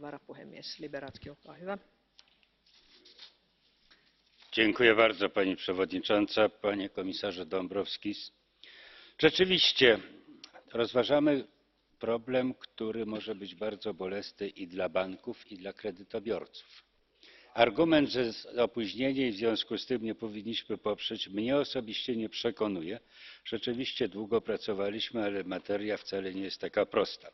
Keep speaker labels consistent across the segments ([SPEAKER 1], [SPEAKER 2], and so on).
[SPEAKER 1] varapuhemies olkaa hyvä.
[SPEAKER 2] Dziękuję bardzo pani przewodnicząca, panie komisarzu Dombrovskis. Rzeczywiście rozważamy problem, który może być bardzo bolesny i dla banków, i dla kredytobiorców. Argument, że opóźnienie i w związku z tym nie powinniśmy poprzeć, mnie osobiście nie przekonuje. Rzeczywiście długo pracowaliśmy, ale materia wcale nie jest taka prosta.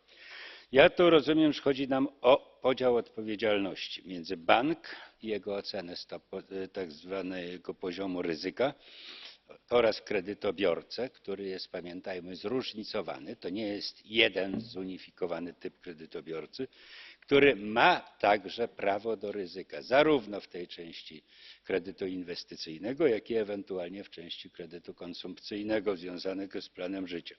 [SPEAKER 2] Ja tu rozumiem, że chodzi nam o podział odpowiedzialności między bank i jego ocenę stop, tak zwanego poziomu ryzyka oraz kredytobiorcę, który jest, pamiętajmy, zróżnicowany. To nie jest jeden zunifikowany typ kredytobiorcy, który ma także prawo do ryzyka, zarówno w tej części kredytu inwestycyjnego, jak i ewentualnie w części kredytu konsumpcyjnego związanego z planem życia.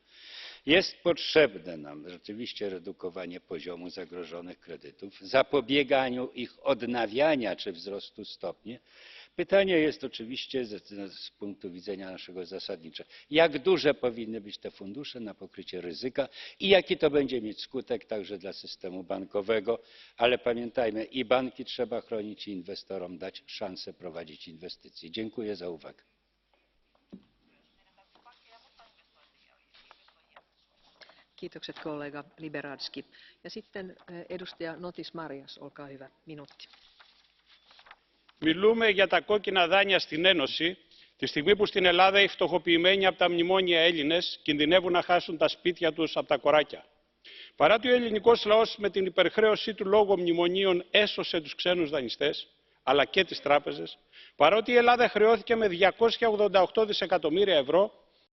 [SPEAKER 2] Jest potrzebne nam rzeczywiście redukowanie poziomu zagrożonych kredytów, zapobieganiu ich odnawiania czy wzrostu stopni. Pytanie jest oczywiście z, punktu widzenia naszego zasadnicze, jak duże powinny być te fundusze na pokrycie ryzyka i jaki to będzie mieć skutek także dla systemu bankowego, ale pamiętajmy, i banki trzeba chronić, i inwestorom dać szansę prowadzić inwestycje. Dziękuję za uwagę.
[SPEAKER 1] Kiitokset kollega Liberadski. Ja sitten eh, edustaja Notis Marias, olkaa hyvä, minuutti.
[SPEAKER 3] Μιλούμε για τα κόκκινα δάνεια στην Ένωση τη στιγμή που στην Ελλάδα οι φτωχοποιημένοι από τα μνημόνια Έλληνες κινδυνεύουν να χάσουν τα σπίτια τους από τα κοράκια. Παρότι ο ελληνικός λαός με την υπερχρέωσή του λόγω μνημονίων έσωσε τους ξένους δανειστές, αλλά και τις τράπεζες, παρότι η Ελλάδα χρεώθηκε με 288 δισεκατομμύρια ευρώ,